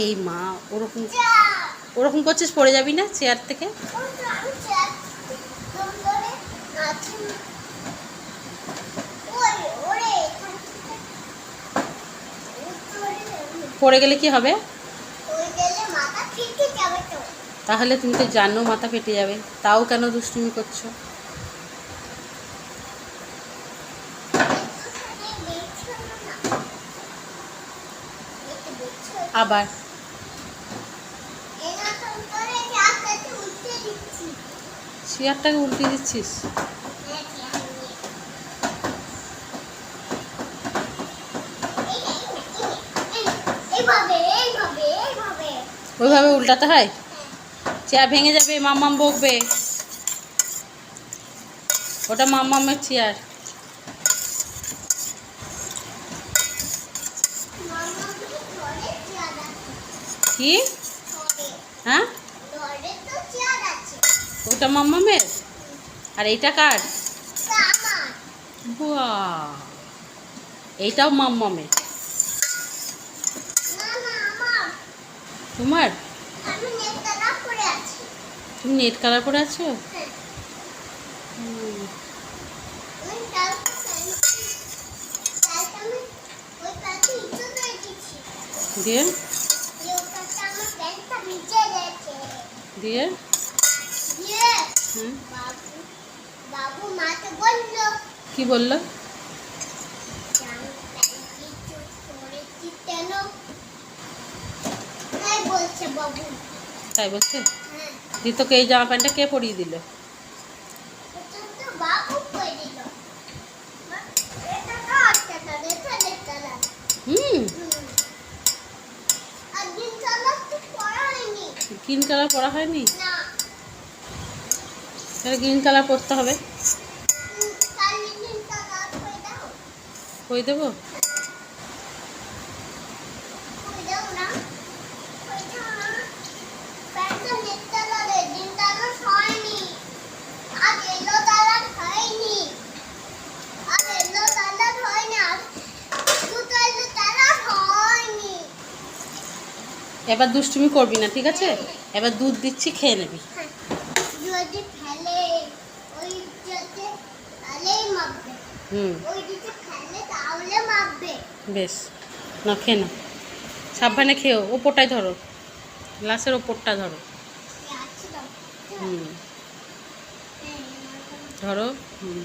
এই মা, ওরকম ওরকম করছিস, পড়ে যাবি না চেয়ার থেকে? পড়ে গেলে কি হবে? তাহলে তুমি তো জানো মাথা ফেটে যাবে, তাও কেন দুষ্টুমি করছ? আবার। চেয়ারটাকে উল্টে দিচ্ছিস। ওইভাবে উল্টাতে হয়? চেয়ার ভেঙে যাবে, মাম্মাম বকবে। ওটা মাম্মামের চেয়ার মামা ঘরে চেয়ার আছে কি? হ্যাঁ? ওটা মাম্মামের আর এইটা কার? তা এইটাও মাম্মামের তোমার? তুমি নেট কালার করে আছো? হ্যাঁ দিয়ে? হুম। বাবু বাবু মাকে বলল কি বলল? তাই বলছে বাবু। তাই বলছে? হ্যাঁ। তোকে এই জামা প্যান্টটা কে পরিয়ে দিল? হুম আর দিন চালাক তো পড়া হয়নি গ্রিন কালার পরা হয়নি? তাহলে গ্রিন কালার পরতে হবে। কই দেবো করে দাও না করে দাও না প্যান্টটা নেতারা রে দিন চালাক হয়নি আর এলো চালাক হয়নি আর এলো চালাক হয়নি আর দুটো এলো চালাক হয়নি এবার দুষ্টুমি করবি না ঠিক আছে? এবার দুধ দিচ্ছি খেয়ে নেবি। হুম। বেশ না খেয়ে না। সাবধানে খেয়েও ওপরটাই ধরো। গ্লাসের ওপরটা ধরো। হুম। ধরো হুম।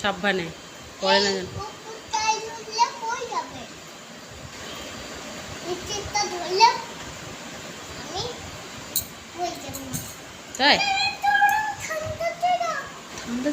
সাবধানে পরে না যেন কুকুরটাই ধরলে কই যাবে ধরলে আমি তাই? ঠান্ডা